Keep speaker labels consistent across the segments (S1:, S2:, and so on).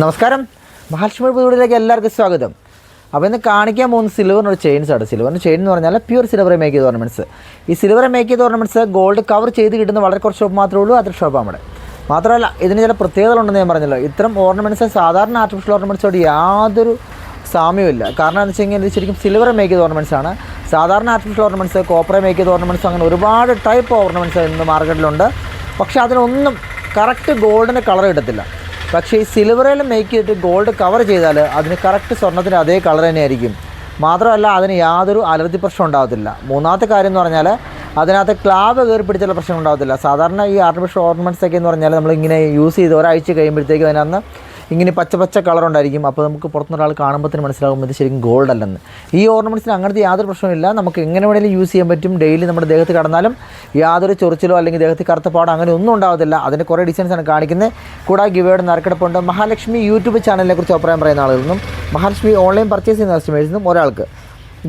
S1: നമസ്കാരം. മഹാലക്ഷ്മി പുതുവിലേക്ക് എല്ലാവർക്കും സ്വാഗതം. അപ്പോൾ ഇന്ന് കാണിക്കാൻ പോകുന്ന സിൽവറിന് ഒരു ചെയിൻസ് ആണ് സിൽവറിന്റെ ചെയിൻ എന്ന് പറഞ്ഞാൽ പ്യൂർ സിൽവർ മേക്ക് ചെയ്ത ഓർണമെന്റ്സ് ഈ സിൽവർ മേക്ക് ചെയ്ത ഓർണമെന്റ്സ് ഗോൾഡ് കവർ ചെയ്ത് കിട്ടുന്ന വളരെ കുറച്ച് ഷോപ്പ് മാത്രമേ ഉള്ളൂ. അത്ര ഷോപ്പാണ് മാത്രമല്ല ഇതിന് ചില പ്രത്യേകതകളുണ്ടെന്ന് ഞാൻ പറഞ്ഞല്ലോ. ഇത്തരം ഓർണമെന്റ്സ് സാധാരണ ആർട്ടിഫിഷ്യൽ ഓർണമെന്റ്സോട് യാതൊരു സാമ്യമില്ല കാരണം എന്ന് വെച്ച് കഴിഞ്ഞാൽ ഇത് ശരിക്കും സിൽവർ മേക്ക് ചെയ്ത ഓർണമെന്റ്സ് ആണ്. സാധാരണ ആർട്ടിഫിഷ്യൽ ഓർണമെന്റ്സ് കോപ്പർ മേക്ക് ചെയ്ത ഓർണമെന്റ്സ് അങ്ങനെ ഒരുപാട് ടൈപ്പ് ഓർണമെന്റ്സ് ഇന്ന് മാർക്കറ്റിലുണ്ട് പക്ഷേ അതിനൊന്നും കറക്റ്റ് ഗോൾഡിന്റെ കളർ കിട്ടത്തില്ല. പക്ഷേ ഈ സിൽവറിൽ മേക്ക് ചെയ്തിട്ട് ഗോൾഡ് കവർ ചെയ്താൽ അതിന് കറക്റ്റ് സ്വർണത്തിന്റെ അതേ കളർ തന്നെയായിരിക്കും. മാത്രമല്ല അതിന് യാതൊരു അലർജി പ്രശ്നം ഉണ്ടാകത്തില്ല. മൂന്നാമത്തെ കാര്യം എന്ന് പറഞ്ഞാൽ അതിനകത്ത് ക്ലാവ് കയറി പിടിച്ചുള്ള പ്രശ്നം ഉണ്ടാകത്തില്ല. സാധാരണ ഈ ആർട്ടിഫിഷ്യൽ ഓർണമെന്റ്സ് ഒക്കെ എന്ന് പറഞ്ഞാൽ നമ്മളിങ്ങനെ യൂസ് ചെയ്ത് ഒരാഴ്ച കഴിയുമ്പോഴത്തേക്കും അതിനകത്ത് ഇങ്ങനെ പച്ച പച്ച കളർ ഉണ്ടായിരിക്കും. അപ്പോൾ നമുക്ക് പുറത്തുനിന്ന് ഒരാൾ കാണുമ്പോൾ തന്നെ മനസ്സിലാകും ഇത് ശരിക്കും ഗോൾഡ് അല്ലെന്ന്. ഈ ഓർണമെന്റ്സിന് അങ്ങനത്തെ യാതൊരു പ്രശ്നമില്ല നമുക്ക് എങ്ങനെ വേണമെങ്കിലും യൂസ് ചെയ്യാൻ പറ്റും. ഡെയിലി നമ്മുടെ ദേഹത്ത് കടന്നാലും യാതൊരു ചൊറിച്ചിലോ അല്ലെങ്കിൽ ദേഹത്ത് കറുത്ത പാടോ അങ്ങനെ ഒന്നും ഉണ്ടാവത്തില്ല. അതിന്റെ കുറേ ഡിസൈൻസ് ആണ് കാണിക്കുന്നത്. കൂടാതെ ഗിവേഡ് നറുക്കെടുപ്പുണ്ട്. മഹാലക്ഷ്മി യൂട്യൂബ് ചാനലിനെ കുറിച്ച് അഭിപ്രായം പറയുന്ന ആളുകളിൽ നിന്നും മഹാലക്ഷ്മി ഓൺലൈൻ പർച്ചേസ് ചെയ്യുന്ന കസ്റ്റമേഴ്സിൽ നിന്നും ഒരാൾക്ക്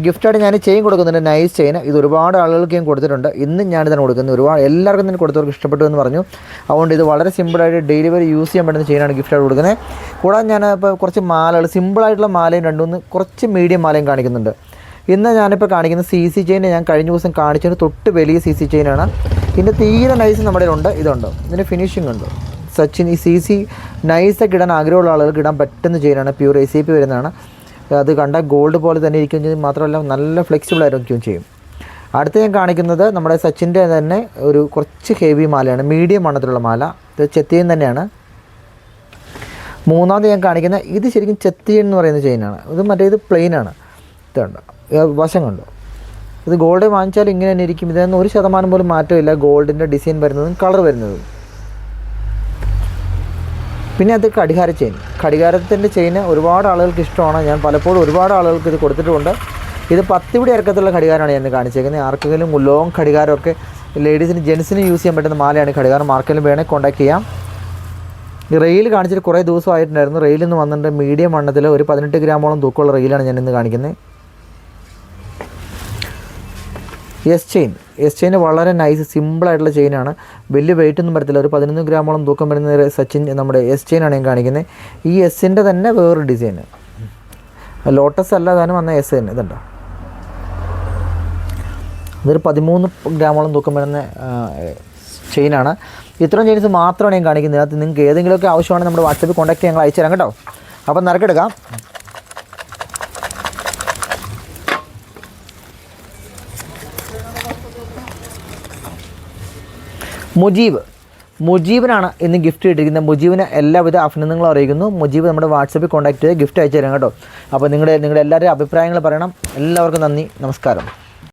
S1: ഗിഫ്റ്റായിട്ട് ഞാൻ ചെയിൻ കൊടുക്കുന്നുണ്ട് നൈസ് ചെയിൻ. ഇത് ഒരുപാട് ആളുകൾക്ക് ഞാൻ കൊടുത്തിട്ടുണ്ട്. ഇന്നും തന്നെ കൊടുക്കുന്നത്. ഒരുപാട് എല്ലാവർക്കും തന്നെ കൊടുത്തവർക്ക് ഇഷ്ടപ്പെട്ടു എന്ന് പറഞ്ഞു. അതുകൊണ്ട് ഇത് വളരെ സിമ്പിളായിട്ട് ഡെയിലി യൂസ് ചെയ്യാൻ പറ്റുന്ന ചെയിനാണ് ഗിഫ്റ്റായിട്ട് കൊടുക്കുന്നത്. കൂടാതെ ഞാൻ ഇപ്പോൾ കുറച്ച് മാലകൾ സിമ്പിളായിട്ടുള്ള മാലയും രണ്ടുമൂന്ന് കുറച്ച് മീഡിയം മാലയും കാണിക്കുന്നുണ്ട്. ഇന്ന് ഞാനിപ്പോൾ കാണിക്കുന്ന സി സി ചെയിൻ ഞാൻ കഴിഞ്ഞ ദിവസം കാണിച്ചതിന് തൊട്ട് വലിയ സി സി ചെയിനാണ് ഇതിന്റെ തീരെ നൈസ് നമ്മുടെ ഉണ്ട് ഇതുണ്ട്. ഇതിന്റെ ഫിനിഷിംഗ് ഉണ്ട്. സച്ചിൻ ഈ സി സി നൈസൊക്കെ ഇടാൻ ആഗ്രഹമുള്ള ആളുകൾക്ക് ഇടാൻ പറ്റുന്ന ചെയിനാണ്. പ്യൂർ എ സി പി വരുന്നതാണ്. അത് കണ്ടാൽ ഗോൾഡ് പോലെ തന്നെ ഇരിക്കുകയും ചെയ്യും മാത്രമല്ല നല്ല ഫ്ലെക്സിബിൾ ആയിരിക്കുകയും ചെയ്യും. അടുത്ത ഞാൻ കാണിക്കുന്നത് നമ്മുടെ സച്ചിന്റെ തന്നെ ഒരു കുറച്ച് ഹെവി മാലയാണ്. മീഡിയം വണ്ണത്തിലുള്ള മാല. ഇത് ചെത്തിയൻ തന്നെയാണ്. മൂന്നാമത് ഞാൻ കാണിക്കുന്ന ഇത് ശരിക്കും ചെത്തിയൻ എന്ന് പറയുന്ന ചെയിനാണ് ഇത് മറ്റേ ഇത് പ്ലെയിനാണ് ഇതുണ്ട്. ഇത് വശം കണ്ടു ഇത് ഗോൾഡ് വാങ്ങിച്ചാൽ ഇങ്ങനെ തന്നെ ഇരിക്കും. ഇതൊന്നും ഒരു ശതമാനം പോലും മാറ്റമില്ല. ഗോൾഡിന്റെ ഡിസൈൻ വരുന്നതും കളർ വരുന്നതും. പിന്നെ അത് കടിഹാര ചെയിൻ. കടിഹാരത്തിന്റെ ചെയിന് ഒരുപാട് ആളുകൾക്ക് ഇഷ്ടമാണ്. ഞാൻ പലപ്പോഴും ഒരുപാട് ആളുകൾക്ക് ഇത് കൊടുത്തിട്ടുമുണ്ട്. ഇത് പത്തിവിടെ ഇറക്കത്തുള്ള ഘടികാരമാണ് ഞാൻ കാണിച്ചേക്കുന്നത്. ആർക്കെങ്കിലും ലോങ് ഘടികാരമൊക്കെ ലേഡീസിന് ജെൻസിന് യൂസ് ചെയ്യാൻ പറ്റുന്ന മാലയാണ് ഘടികാരം ആർക്കെങ്കിലും വേണമെങ്കിൽ കോൺടാക്ട് ചെയ്യാം. റെയിൽ കാണിച്ചിട്ട് കുറേ ദിവസമായിട്ടുണ്ടായിരുന്നു. റെയിൽ നിന്ന് വന്നിട്ട് മീഡിയം വണ്ണത്തിൽ ഒരു പതിനെട്ട് ഗ്രാമോളം തൂക്കമുള്ള റെയിലാണ് ഞാൻ ഇന്ന് കാണിക്കുന്നത്. എസ് ചെയിൻ എസ് ചെയിൻ വളരെ നൈസ് സിമ്പിളായിട്ടുള്ള ചെയിനാണ് വലിയ വെയിറ്റ് ഒന്നും വരത്തില്ല. ഒരു പതിനൊന്ന് ഗ്രാമോളം തൂക്കം വരുന്ന സച്ചിൻ നമ്മുടെ എസ് ചെയിനാണ് ഞാൻ കാണിക്കുന്നത് ഈ എസിന്റെ തന്നെ വേറൊരു ഡിസൈൻ ലോട്ടസ് അല്ല താനും വന്ന എസ് തന്നെ. ഇതുണ്ടോ? ഇതൊരു പതിമൂന്ന് ഗ്രാമോളം തൂക്കം വരുന്ന ചെയിനാണ് ഇത്രയും ചെയിൻസ് മാത്രമാണ് ഞാൻ കാണിക്കുന്നത് അതിനകത്ത് നിങ്ങൾക്ക് ഏതെങ്കിലുമൊക്കെ ആവശ്യമാണെങ്കിൽ നമ്മുടെ വാട്സപ്പിൽ കോൺടാക്ട് ഞങ്ങൾ അയച്ചു തരാം കേട്ടോ. അപ്പം നറുക്കെടുക്കാം. മുജീബ്. മുജീബിനാണ് ഇന്ന് ഗിഫ്റ്റ് കിട്ടിയിരിക്കുന്നത്. മുജീബിന് എല്ലാവിധ അഭിനന്ദനങ്ങളും അറിയിക്കുന്നു. മുജീബ് നമ്മുടെ വാട്സപ്പിൽ കോൺടാക്ട് ചെയ്ത് ഗിഫ്റ്റ് അയച്ചു തരാം കേട്ടോ. അപ്പോൾ നിങ്ങളുടെ നിങ്ങളുടെ എല്ലാവരുടെയും അഭിപ്രായങ്ങൾ പറയണം. എല്ലാവർക്കും നന്ദി. നമസ്കാരം.